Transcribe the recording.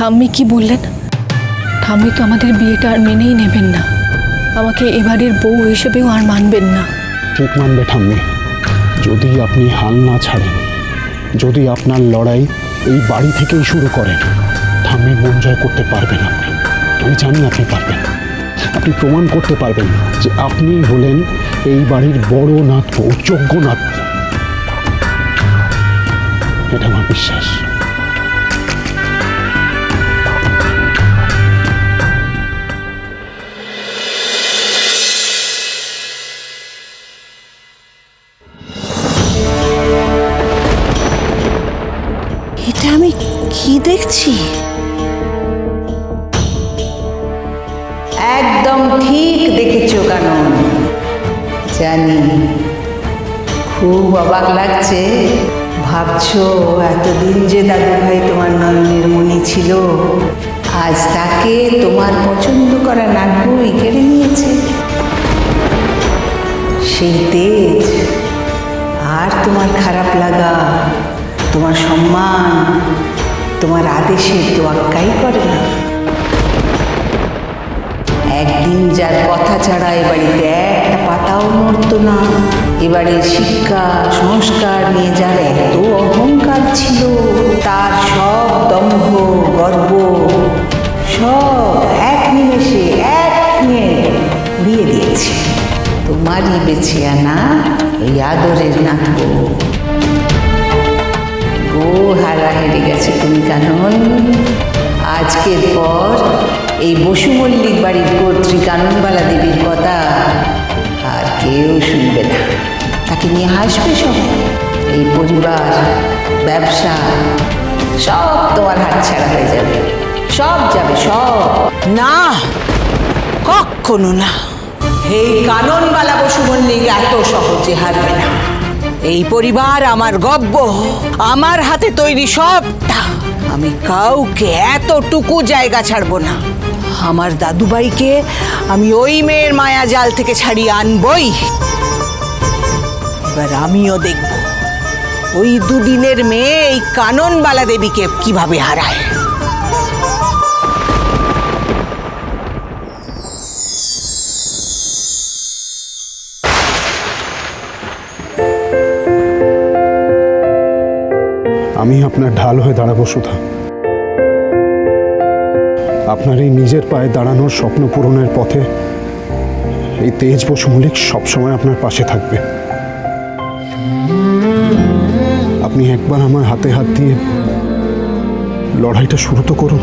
ঠাম্মি কি বললেন? ঠাম্মি তো আমাদের বিয়েটা আর মেনেই নেবেন না। আমাকে এবারের বউ হিসেবেও আর মানবেন না। ঠিক মানবে ঠাম্মি। যদি আপনি হাল না ছাড়েন, যদি আপনার লড়াই এই বাড়ি থেকেই শুরু করেন ঠাম্মির মন জয় করতে পারবেন আপনি। আমি জানি আপনি পারবেন। আপনি প্রমাণ করতে পারবেন যে আপনি হলেন এই বাড়ির বড় নাথ যোগ্য নাথ এটা আমার বিশ্বাস। এটা আমি কি দেখছি? একদম ঠিক দেখেছ কানন। জানি, খুব অবাক লাগছে। ভাবছ এতদিন যে দাদু ভাই তোমার নয়নের মনি ছিল, আজ তাকে তোমার পছন্দ করা নাটবই কেড়ে নিয়েছে। সেই তেজ, আর তোমার খারাপ লাগা তোমার সম্মান, তোমার আদেশের তোয়াক্কাই করে না। একদিন যার কথা ছাড়া এ বাড়িতে একটা পাতাও নড়তো না। এবারের শিক্ষা, সংস্কার নিয়ে যার এত অহংকার ছিল, তার সব দম্ভ, গর্ব, সব এক নিমেষে এক নিয়ে উড়িয়ে দিয়েছে। তোমারই বেছে আনা এই আদরের নাটক। হারা গেছে তুমি কানন। আজকের পর এই বসু মল্লিক বাড়ির কর্ত্রী কাননবালা দেবীর কথা আর কেউ শুনবে না। তাকে নিয়ে হাসবে সব এই পরিবার, ব্যবসা, সব তোমার হাতছাড়া হয়ে যাবে। সব যাবে, সব। না, কখনো না। এই কাননবালা বসু মল্লিক এত সহজে হারবে না। এই পরিবার আমার গব্য, আমার হাতে তৈরি সবটা আমি কাউকে এতটুকু জায়গা ছাড়বো না। আমার দাদুভাইকে আমি ওই মেয়ের মায়া জাল থেকে ছাড়িয়ে আনবই। এবার আমিও দেখব, ওই দুদিনের মেয়ে এই কাননবালা দেবীকে কীভাবে হারায়। আমি আপনার ঢাল হয়ে দাঁড়াবো, সুধা। আপনার এই নিজের পায়ে দাঁড়ানোর স্বপ্ন পূরণের পথে এই তেজ বসু মল্লিক সবসময় আপনার পাশে থাকবে। আপনি একবার আমার হাতে হাত দিয়ে লড়াইটা শুরু তো করুন।